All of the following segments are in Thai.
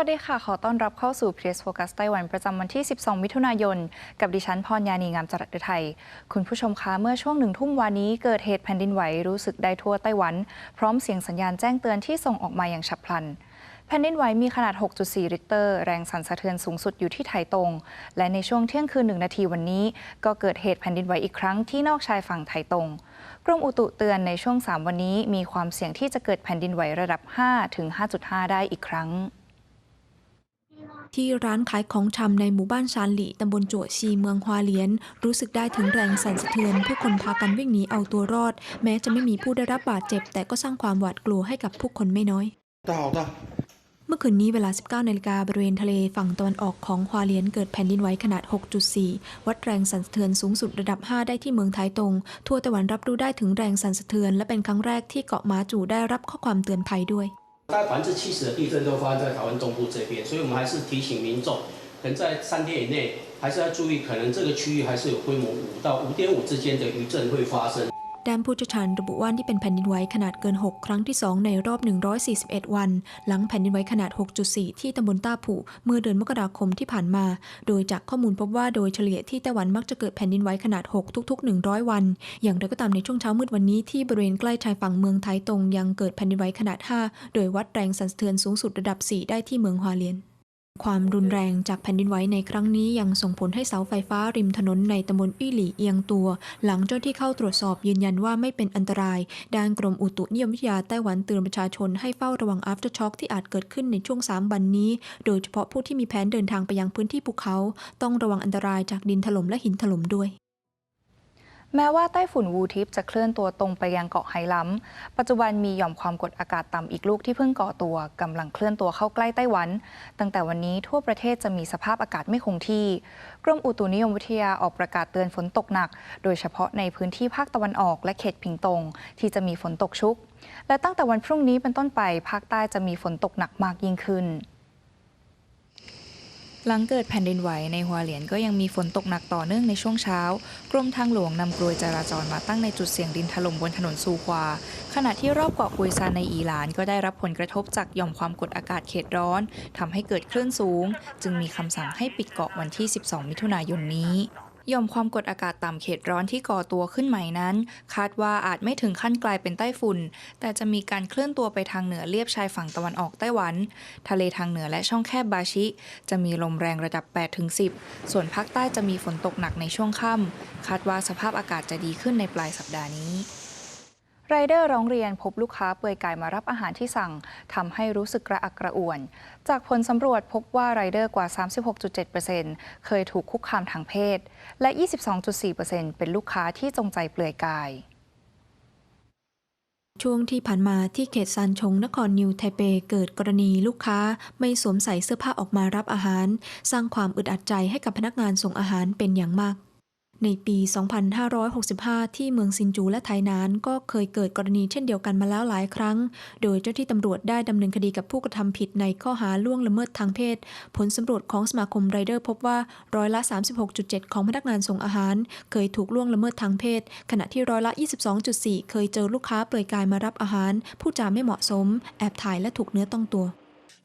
วัสดีค่ะ ขอต้อนรับเข้าสู่ Press Focus ไต้หวันประจำวันที่ 12 มิถุนายน กับดิฉันพรยานีงามจรัสไทย คุณผู้ชมคะเมื่อช่วงหนึ่งทุ่มวานนี้เกิดเหตุแผ่นดินไหวรู้สึกได้ทั่วไต้หวัน พร้อมเสียงสัญญาณแจ้งเตือนที่ส่งออกมาอย่างฉับพลัน แผ่นดินไหวมีขนาด 6.4 ริกเตอร์ แรงสั่นสะเทือนสูงสุดอยู่ที่ไถตง และในช่วงเที่ยงคืนหนึ่งนาทีวันนี้ ก็เกิดเหตุแผ่นดินไหวอีกครั้งที่นอกชายฝั่งไถตงกรมอุตุเตือนในช่วง 3 วันนี้มีความเสี่ยงที่จะเกิดแผ่นดินไหวระดับ5ถึง5.5 ได้อีกครั้ง ที่ร้านขายของชำในหมู่บ้านชานหลีตำบลจวชีเมืองฮวาเลียน รู้สึกได้ถึงแรงสั่นสะเทือน ผู้คนพากันวิ่งหนีเอาตัวรอด แม้จะไม่มีผู้ได้รับบาดเจ็บ แต่ก็สร้างความหวาดกลัวให้กับผู้คนไม่น้อยต่อต่อเมื่อคืนนี้เวลา 19นาฬิกาบริเวณทะเลฝั่งตะวันออกของฮวาเลียนเกิดแผ่นดินไหวขนาด 6.4 วัดแรงสั่นสะเทือนสูงสุดระดับ 5 ได้ที่เมืองไทตง ทั่วตะวันรับรู้ได้ถึงแรงสั่นสะเทือน และเป็นครั้งแรกที่เกาะมาจูได้รับข้อความเตือนภัยด้วย 大概百分之七十的地震都发生在台湾东部这边，所以我们还是提醒民众，可能在三天以内还是要注意，可能这个区域还是有规模五到五点五之间的余震会发生。 ด้านผู้เชี่ยวชาญระบุว่านี่เป็นแผ่นดินไหวขนาดเกิน 6 ครั้งที่ 2 ในรอบ 141 วัน หลังแผ่นดินไหวขนาด 6.4 ที่ตำบลต้าผู่เมื่อเดือนมกราคมที่ผ่านมา โดยจากข้อมูลพบว่าโดยเฉลี่ยที่ไต้หวันมักจะเกิดแผ่นดินไหวขนาด 6 ทุก ๆ 100 วัน อย่างไรก็ตามในช่วงเช้ามืดวันนี้ที่บริเวณใกล้ชายฝั่งเมืองไทตงยังเกิดแผ่นดินไหวขนาด 5 โดยวัดแรงสั่นสะเทือนสูงสุดระดับ 4 ได้ที่เมืองฮวาเลียน ความรุนแรงจากแผ่นดินไหวในครั้งนี้ยังส่งผลให้เสาไฟฟ้าริมถนนในตำบลอี้หลี่เอียงตัว หลังเจ้าที่เข้าตรวจสอบยืนยันว่าไม่เป็นอันตราย ด้านกรมอุตุนิยมวิทยาไต้หวันเตือนประชาชนให้เฝ้าระวังอัฟเตอร์ช็อคที่อาจเกิดขึ้นในช่วง 3 วันนี้ โดยเฉพาะผู้ที่มีแผนเดินทางไปยังพื้นที่ภูเขา ต้องระวังอันตรายจากดินถล่มและหินถล่มด้วย แม้ว่าไต้ฝุ่นวูทิปจะเคลื่อนตัวตรงไปยังเกาะไฮลัมปัจจุบันมีหย่อมความกดอากาศต่ำอีกลูกที่เพิ่งก่อตัวกำลังเคลื่อนตัวเข้าใกล้ไต้หวัน ตั้งแต่วันนี้ทั่วประเทศจะมีสภาพอากาศไม่คงที่ กรมอุตุนิยมวิทยาออกประกาศเตือนฝนตกหนัก โดยเฉพาะในพื้นที่ภาคตะวันออกและเขตผิงตง ที่จะมีฝนตกชุก และตั้งแต่วันพรุ่งนี้เป็นต้นไปภาคใต้จะมีฝนตกหนักมากยิ่งขึ้น หลังเกิดแผ่นดินไหวในหัวเหลียนก็ยังมีฝนตกหนักต่อเนื่องในช่วงเช้า กรมทางหลวงนำกลวยจราจรมาตั้งในจุดเสี่ยงดินถล่มบนถนนซูควา ขณะที่รอบเกาะกุยซานในอีหลานก็ได้รับผลกระทบจากหย่อมความกดอากาศเขตร้อนทำให้เกิดคลื่นสูง จึงมีคำสั่งให้ปิดเกาะวันที่ 12 มิถุนายนนี้ ย่อมความกดอากาศต่ำเขตร้อนที่ก่อตัวขึ้นใหม่นั้น คาดว่าอาจไม่ถึงขั้นกลายเป็นไต้ฝุ่น แต่จะมีการเคลื่อนตัวไปทางเหนือเลียบชายฝั่งตะวันออกไต้หวัน ทะเลทางเหนือและช่องแคบบาชิ จะมีลมแรงระดับ 8-10 ส่วนภาคใต้จะมีฝนตกหนักในช่วงค่ำคาดว่าสภาพอากาศจะดีขึ้นในปลายสัปดาห์นี้ ไรเดอร์ร้องเรียนพบลูกค้าเปลือยกายมารับอาหารที่สั่งทำให้รู้สึกกระอักกระอ่วน จากผลสำรวจพบว่าไรเดอร์กว่า 36.7%เคยถูกคุกคามทางเพศ และ 22.4%เป็นลูกค้าที่จงใจเปลือยกาย ช่วงที่ผ่านมาที่เขตซานชงนครนิวไทเปเกิดกรณีลูกค้าไม่สวมใส่เสื้อผ้าออกมารับอาหาร สร้างความอึดอัดใจให้กับพนักงานส่งอาหารเป็นอย่างมาก ในปี 2565 ที่เมืองซินจูและไทนานก็เคยเกิดกรณีเช่นเดียวกันมาแล้วหลายครั้ง โดยเจ้าที่ตำรวจได้ดำเนินคดีกับผู้กระทำผิดในข้อหาล่วงละเมิดทางเพศ ผลสำรวจของสมาคมไรเดอร์พบว่าร้อยละ 36.7 ของพนักงานส่งอาหาร เคยถูกล่วงละเมิดทางเพศ ขณะที่ร้อยละ 22.4 เคยเจอลูกค้าเปลือยกายมารับอาหาร ผู้จาไม่เหมาะสม แอบถ่ายและถูกเนื้อต้องตัว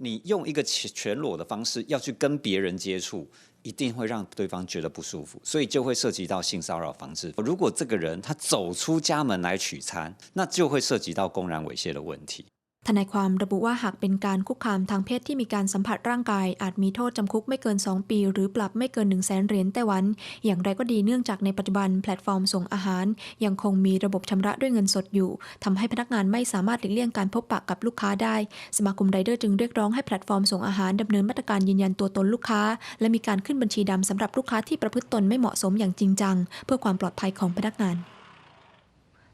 你用一个全全裸的方式要去跟别人接触， 一定会让对方觉得不舒服，所以就会涉及到性骚扰防治。如果这个人他走出家门来取餐，那就会涉及到公然猥亵的问题。 ทนายความระบุว่าหากเป็นการคุกคามทางเพศที่มีการสัมผัสร่างกาย อาจมีโทษจำคุกไม่เกิน 2 ปี หรือปรับไม่เกิน 1 0 0 0 0แสนเหรียญไต้หวัน อย่างไรก็ดีเนื่องจากในปัจจุบันแพลตฟอร์มส่งอาหาร ยังคงมีระบบชำระด้วยเงินสดอยู่ทำให้พนักงานไม่สามารถหลีกเลี่ยงการพบปะกับลูกค้าได้ สมาคมไรเดอร์จึงเรียกร้องให้แพลตฟอร์มส่งอาหารดำเนินมาตรการยืนยันตัวตนลูกค้า และมีการขึ้นบัญชีดำสำหรับลูกค้าที่ประพฤติตนไม่เหมาะสมอย่างจริงจัง เพื่อความปลอดภัยของพนักงาน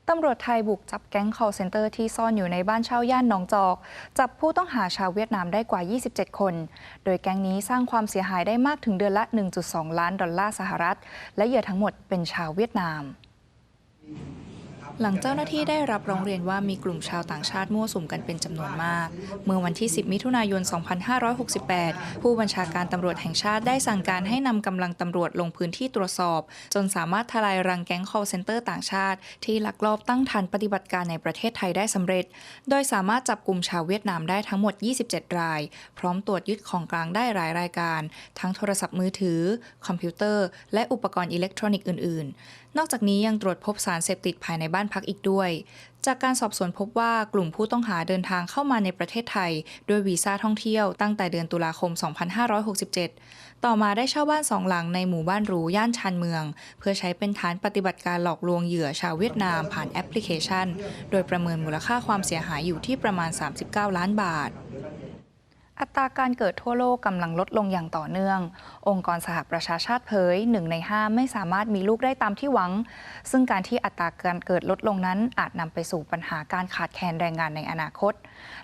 ตำรวจไทยบุกจับแก๊ง call center ที่ซ่อนอยู่ในบ้านเช่าย่านหนองจอก จับผู้ต้องหาชาวเวียดนามได้กว่า 27 คน โดยแก๊งนี้สร้างความเสียหายได้มากถึงเดือนละ 1.2 ล้านดอลลาร์สหรัฐ และเหยื่อทั้งหมดเป็นชาวเวียดนาม หลังเจ้าหน้าที่ได้รับร้องเรียนว่ามีกลุ่มชาวต่างชาติมั่วสุมกันเป็นจำนวนมาก เมื่อวันที่ 10 มิถุนายน 2568 ผู้บัญชาการตำรวจแห่งชาติได้สั่งการให้นำกำลังตำรวจลงพื้นที่ตรวจสอบ จนสามารถทลายรังแก๊ง call center ต่างชาติ ที่ลักลอบตั้งฐานปฏิบัติการในประเทศไทยได้สำเร็จ โดยสามารถจับกลุ่มชาวเวียดนามได้ทั้งหมด 27 ราย พร้อมตรวจยึดของกลางได้หลายรายการ ทั้งโทรศัพท์มือถือ คอมพิวเตอร์ และอุปกรณ์อิเล็กทรอนิกส์อื่น ๆ นอกจากนี้ยังตรวจพบสารเสพติดภายในบ้านพักอีกด้วย จากการสอบสวนพบว่ากลุ่มผู้ต้องหาเดินทางเข้ามาในประเทศไทย ด้วยวีซ่าท่องเที่ยวตั้งแต่เดือนตุลาคม 2567 ต่อมาได้เช่าบ้านสองหลังในหมู่บ้านหรูย่านชานเมือง เพื่อใช้เป็นฐานปฏิบัติการหลอกลวงเหยื่อชาวเวียดนามผ่านแอปพลิเคชัน โดยประเมินมูลค่าความเสียหายอยู่ที่ประมาณ 39 ล้านบาท อัตราการเกิดทั่วโลกกำลังลดลงอย่างต่อเนื่อง องค์กรสหประชาชาติเผยหนึ่งในห้าไม่สามารถมีลูกได้ตามที่หวัง ซึ่งการที่อัตราการเกิดลดลงนั้น อาจนำไปสู่ปัญหาการขาดแคลนแรงงานในอนาคต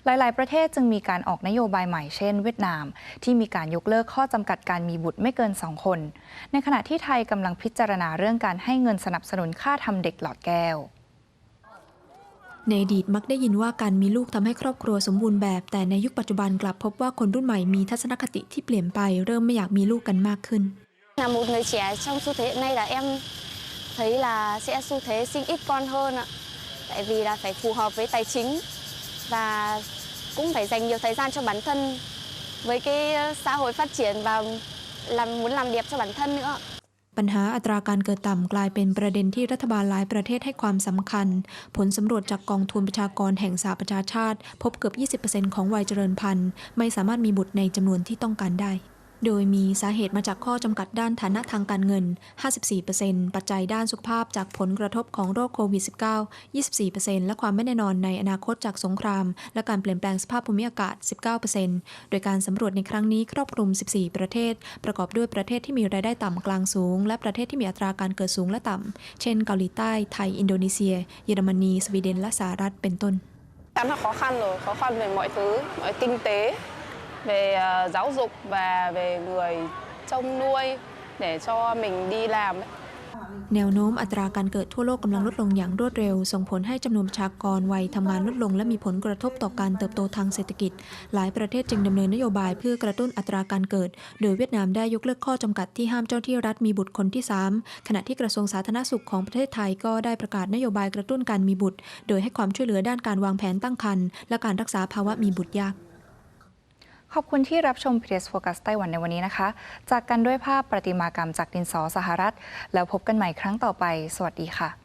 หลาย ๆ ประเทศจึงมีการออกนโยบายใหม่เช่น เวียดนาม ที่มีการยกเลิกข้อจำกัดการมีบุตรไม่เกิน2คน ในขณะที่ไทยกำลังพิจารณาเรื่องการให้เงินสนับสนุนค่าทำเด็กหลอดแก้ว ในอดีตมักได้ยินว่าการมีลูกทำให้ครอบครัวสมบูรณ์แบบ แต่ในยุคปัจจุบันกลับพบว่าคนรุ่นใหม่มีทัศนคติที่เปลี่ยนไปเริ่มไม่อยากมีลูกกันมากขึ้น Là một người trẻ trong xu thế hiện nay là em thấy là sẽ xu thế sinh ít con hơn ạ. Tại vì là phải phù hợp với tài chính và cũng phải dành nhiều thời gian cho bản thân với cái xã hội phát triển và làm muốn làm đẹp cho bản thân nữa. ปัญหาอัตราการเกิดต่ำกลายเป็นประเด็นที่รัฐบาลหลายประเทศให้ความสำคัญ ผลสำรวจจากกองทุนประชากรแห่งสหประชาชาติ พบเกือบ 20%ของวัยเจริญพันธุ์ ไม่สามารถมีบุตรในจำนวนที่ต้องการได้ โดยมีสาเหตุมาจากข้อจำกัดด้านฐานะทางการเงิน 54%ปัจจัยด้านสุขภาพจากผลกระทบของโรคโควิด -19 24%และความไม่แน่นอนในอนาคตจากสงคราม และการเปลี่ยนแปลงสภาพภูมิอากาศ 19%โดยการสำรวจในครั้งนี้ครอบคลุม 14 ประเทศ ประกอบด้วยประเทศที่มีรายได้ต่ำกลางสูง และประเทศที่มีอัตราการเกิดสูงและต่ำ เช่นเกาหลีใต้ ไทย อินโดนีเซีย เยอรมนี สวีเดน และสหรัฐ เป็นต้น chắn là khó khăn rồi khó khăn về mọi thứ mọi kinh tế về giáo dục và về người trông nuôi để cho mình đi làm แนวโน้มอัตราการเกิดทั่วโลกกำลังลดลงอย่างรวดเร็ว ส่งผลให้จำนวนประชากรวัยทำงานลดลง และมีผลกระทบต่อการเติบโตทางเศรษฐกิจ หลายประเทศจึงดำเนินนโยบายเพื่อกระตุ้นอัตราการเกิด โดยเวียดนามได้ยกเลิกข้อจำกัดที่ห้ามเจ้าที่รัฐมีบุตรคนที่ 3 ขณะที่กระทรวงสาธารณสุขของประเทศไทยก็ได้ประกาศนโยบายกระตุ้นการมีบุตร โดยให้ความช่วยเหลือด้านการวางแผนตั้งครรภ์และการรักษาภาวะมีบุตรยาก ขอบคุณที่รับชม PS Focus ไต้หวันในวันนี้นะคะ จากกันด้วยภาพประติมากรรมจากดินสอสหรัฐ แล้วพบกันใหม่ครั้งต่อไป สวัสดีค่ะ